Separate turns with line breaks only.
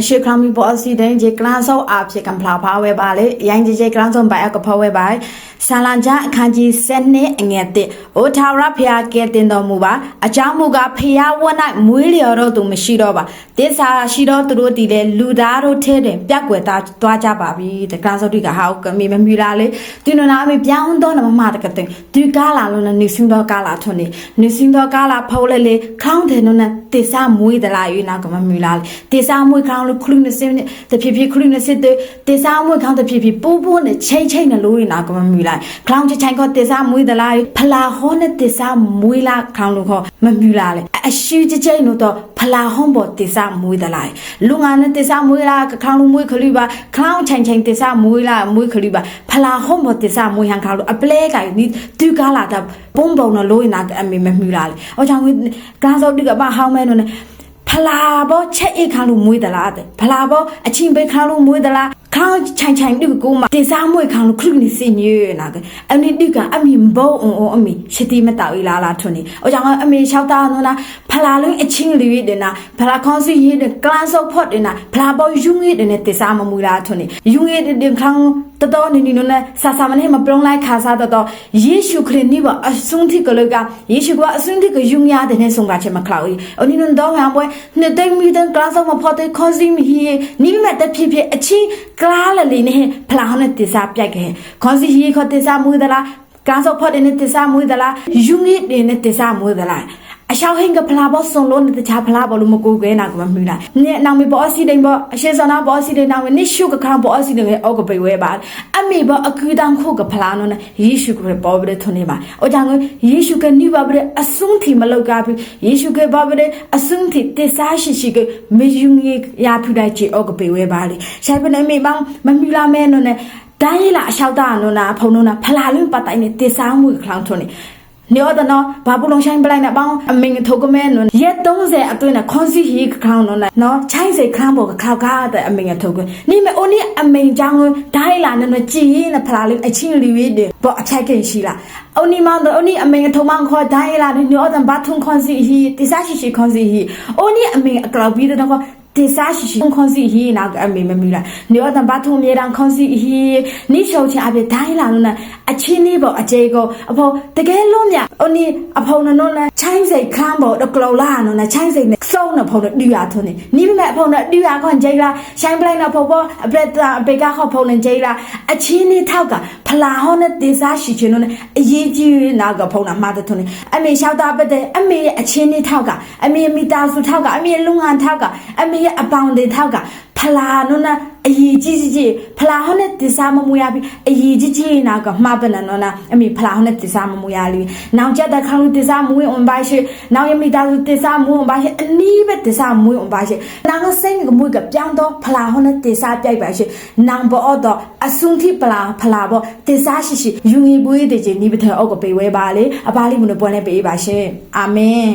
အရှိခရမီပေါ်စီတဲ့ဂျေကလန်ဆောအဖြစ်ကံဖလာဖာဝဲပါလေရိုင်းဂျေဂျေကလန်ဆောဘိုင်အကဖဝဲပါ ဆာလန်ဂျာအခန်းကြီး7နှစ်အငယ်တစ်အိုထာဝရဖျားကဲတင်တော်မူပါအကြောင်းမူကားဖျားဝတ်၌မွေးလျော်တော့သူမရှိတော့ပါတစ္ဆာရှိတော့သူတို့တည်တဲ့လူသားတို့ထဲတဲ့ပြက်ွယ်သားသွားကြပါပြီတကလန်ဆောတိကဟာကမီမမီလာလေဒီနနာမေပြောင်းတော့နမမတကတဲ့ဒီကားလာလို့နေစင်းတော့ကားလာထွန်းနေနေစင်းတော့ကားလာဖော်လေလေခေါင်းတယ်နော်တေစာမွေးတလာယူနာကမမီလာလေတေစာမွေးခေါင်းလို့ခလုနေစင်းတဖြည်းဖြည်းခလုနေစစ်တဲ့တေစာမွေးခေါင်းတဖြည်းဖြည်းပိုးပိုးနဲ့ချိန်ချိန်နဲ့လို့နာကမမီလာခေါင်းချိုင်ခေါ်တေစာမွေးတလာဖလာဟောနဲ့တေစာမွေးလာခေါင်းလို့ခေါ်မမီလာလေအရှိချချိလို့တော့ဖလာဟောပေါ်တေစာမွေးတလာလူငါနဲ့တေစာမွေးလာခေါင်းလို့မွေးခလုပါခေါင်းချိုင်ချိုင်တေစာမွေးလာမွေးခလုပါဖလာဟောပေါ်တေစာမွေးဟန်ခေါင်းလို့အပလဲကနီတူကားလာတာပုံပုံနော်လို့နာအမေမမီလာလေအော်ကြောင့်ကားစောတိကဘာဟောင်းမဲနော်ဖလာဘောချက်အိခါလို့မွေးသလားတဲ့ဖလာဘောအချင်းဘေးခါလို့မွေးသလား ခေါင်းချိုင်ချိုင်တူကိုမတေစားမွေခါလို့ခလုနေစင်ညေနာကအနိတိကအမီဘောအုံအုံအမီရှတိမတောက်လာလာထွန်းနေအကြောင်းအမေလျှောက်တာနော်လားဖလာလုံးအချင်းလေးတဲ့နာဖလာခေါင်းစီရေးတဲ့ကလန်ဆော့ဖော့တဲ့နာဖလာဘောယူငေးတဲ့တေစားမမွေလာထွန်းနေယူငေးတဲ့ခေါင်း တတော်နေနေနော်ဆာဆာမနေမပလုံလိုက်ခါစားတော့ယေရှုခရစ်နိဘအစွန်းတိကလကယေရှုကအစွန်းတိကယူငရတဲ့နေဆုံးကချက်မခလောက်အနိနန်တော့ဟန်ပွဲနေတိမီတဲ့ကလန်ဆော့မဖော့တဲ့ခေါစီမီနိမတ်တဖြစ်ဖြစ်အချင်းကလားလလီနေဖလာဟနဲ့တေစာပြိုက်ခဲ့ခေါစီဟီခေါတေစာမွေးသလားကန်ဆော့ဖော့တဲ့နေတေစာမွေးသလားယူငိတဲ့နေတေစာမွေးသလား အရှောက်ဟင်ကဖလာဘောစုံလို့တခြားဖလာဘောလို့မကိုကွဲနာကမမီလာနေနောင်မီဘောအစီတိန်ဘောအရှေစနာဘောအစီတိန်နောင်နိရှုကခါဘောအစီတိန်အောက်ကပေဝဲပါအမေဘောအကူတန်ခုကဖလာနော်ယေရှုကဘောဘရထုန်နေပါအကြောင်းယေရှုကနိဘဘရအစုံတီမလောက်ကပြီယေရှုကဘောဘရအစုံတီတေစာရှိရှိကမေယုံကြီးရာဖူတိုင်းချီအောက်ကပေဝဲပါလေဆိုင်ပနေမေမောင်မမီလာမဲနော်တိုင်းလာအလျှောက်တာနော်နာဖုံနော်နာဖလာလွင့်ပတ်တိုင်းနေတေစာမှုခလောင်းထုံနေ ညောဒနော်ဘာဘူးလုံးဆိုင်ပလိုက်နာပေါင်းအမင်းထုတ်ကမဲနော်ရက်30အတွင်းနဲ့ခွန်စီဟီခေါင်းနော်နော်ချိုင်းစိတ်ခန်းပေါ်ကခောက်ကားတဲ့အမင်းထုတ်ကနိမေအိုနီအမင်းကြောင့်ဒိုင်းလာနော်ကြည်ရင်ဖလာလေးအချင်းလီဝေးတယ်ဘောအချိုက်ခင်ရှိလားအိုနီမောင်တို့အိုနီအမင်းထုံမောင်ခေါ်ဒိုင်းလာညောဒန်ဘာထုံခွန်စီဟီတိစားရှိရှိခွန်စီဟီအိုနီအမင်းအကလောက်ပြီးတော့တေ စာရှိရှိခွန်စီဟီနာကအမေမမီလာနေတော့ဘာထုံမြေတန်းခွန်စီဟီနိရှောချအပြဒိုင်းလာလို့နာအချင်းနေပေါ့အကျေကိုအဖေတကယ်လုံးမြအိုနီအဖေနနော်လဲချိုင်းစိတ်ခမ်းပေါ့တကလောလာနော်နာချိုင်းစိတ်နဲ့စုံနဖောနဒီယာထုံနေနိမမဲ့အဖေနဒီယာခွန်ဂျေလာရှိုင်းပလိုက်နဖောပေါ်အပရက်တာအပေကခေါဖောနဂျေလာအချင်းနေထောက်ကဖလာဟောနဲ့တေစာရှိချင်နော်အရေးကြီးနာကဖောနာမှားတဲ့ထုံနေအမေလျှောက်တာပတ်တဲ့အမေရဲ့အချင်းနေထောက်ကအမေမိသားစုထောက်ကအမေလုံငန်းထောက်ကအမေရဲ့အပေါင်တွေထောက်ကဖလာနော်နာအရေးကြီးကြီးကြီးဖလာဟောနဲ့တစားမမူရပြီအရေးကြီးကြီးနာကမှားပနနော်နာအမေဖလာဟောနဲ့တစားမမူရလီနောင်ကြတဲ့ခေါင်းတစားမူဝင်အွန်ပါရှိနောင်ရမိသားစုတစားမူဝင်ပါရှိအနီးပဲတစားမူဝင်အွန်ပါရှိနောင်ကစိတ်ကမွေးကပြောင်းတော့ဖလာဟောနဲ့တစားပြိုက်ပါရှိနောင်ဘောတော့အစွန်တိပလာဖလာဘောတစားရှိရှိယူငီပွေးတဲ့ချင်းနိပထအောက်ကပေဝဲပါလေအပါလိမနပွန်လဲပေးပါရှင်အာမင်